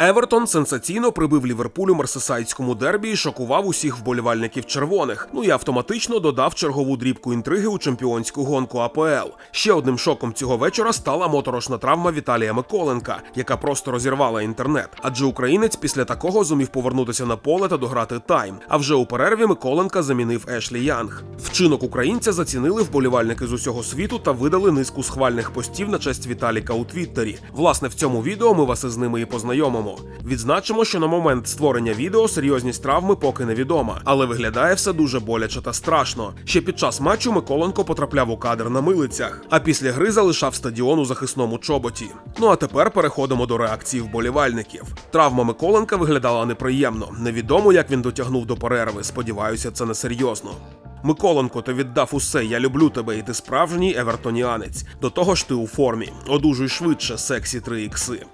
Евертон сенсаційно прибив Ліверпуль у мерсесайдському дербі і шокував усіх вболівальників червоних. Ну і автоматично додав чергову дрібку інтриги у чемпіонську гонку АПЛ. Ще одним шоком цього вечора стала моторошна травма Віталія Миколенка, яка просто розірвала інтернет. Адже українець після такого зумів повернутися на поле та дограти тайм. А вже у перерві Миколенка замінив Ешлі Янг. Вчинок українця зацінили вболівальники з усього світу та видали низку схвальних постів на честь Віталіка у Твіттері. Власне, в цьому відео ми вас із ними і познайомимо. Відзначимо, що на момент створення відео серйозність травми поки невідома, але виглядає все дуже боляче та страшно. Ще під час матчу Миколенко потрапляв у кадр на милицях, а після гри залишав стадіон у захисному чоботі. Ну а тепер переходимо до реакції вболівальників. Травма Миколенка виглядала неприємно. Невідомо, як він дотягнув до перерви. Сподіваюся, це не серйозно. Миколенко, ти віддав усе. Я люблю тебе, і ти справжній евертоніанець. До того ж, ти у формі. Одужуй швидше, сексі 3 ікси.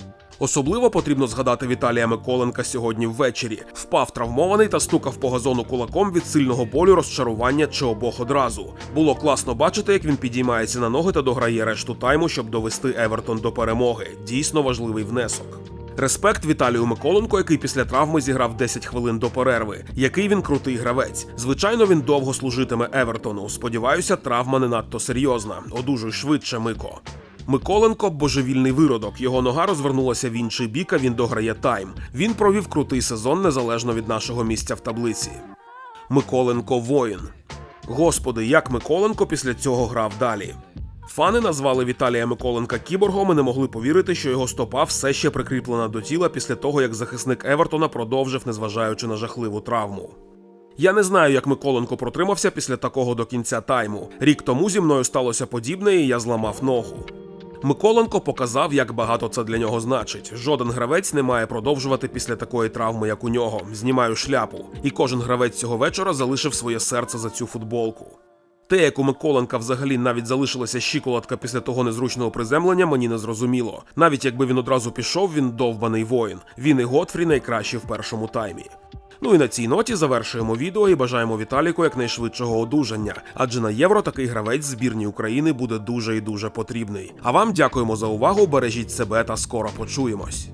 Особливо потрібно згадати Віталія Миколенка сьогодні ввечері. Впав травмований та стукав по газону кулаком від сильного болю, розчарування чи обох одразу. Було класно бачити, як він підіймається на ноги та дограє решту тайму, щоб довести Евертон до перемоги. Дійсно важливий внесок. Респект Віталію Миколенко, який після травми зіграв 10 хвилин до перерви. Який він крутий гравець. Звичайно, він довго служитиме Евертону. Сподіваюся, травма не надто серйозна. Одужуй швидше, Мико. Миколенко божевільний виродок. Його нога розвернулася в інший бік, а він дограє тайм. Він провів крутий сезон незалежно від нашого місця в таблиці. Миколенко воїн. Господи, як Миколенко після цього грав далі. Фани назвали Віталія Миколенка кіборгом і не могли повірити, що його стопа все ще прикріплена до тіла після того, як захисник Евертона продовжив, незважаючи на жахливу травму. Я не знаю, як Миколенко протримався після такого до кінця тайму. Рік тому зі мною сталося подібне, і я зламав ногу. Миколенко показав, як багато це для нього значить. Жоден гравець не має продовжувати після такої травми, як у нього. Знімаю шляпу. І кожен гравець цього вечора залишив своє серце за цю футболку. Те, як у Миколенка взагалі навіть залишилася щиколотка після того незручного приземлення, мені не зрозуміло. Навіть якби він одразу пішов, він довбаний воїн. Він і Готфрі найкращі в першому таймі. Ну і на цій ноті завершуємо відео і бажаємо Віталіку якнайшвидшого одужання, адже на євро такий гравець збірні України буде дуже і дуже потрібний. А вам дякуємо за увагу. Бережіть себе та скоро почуємось.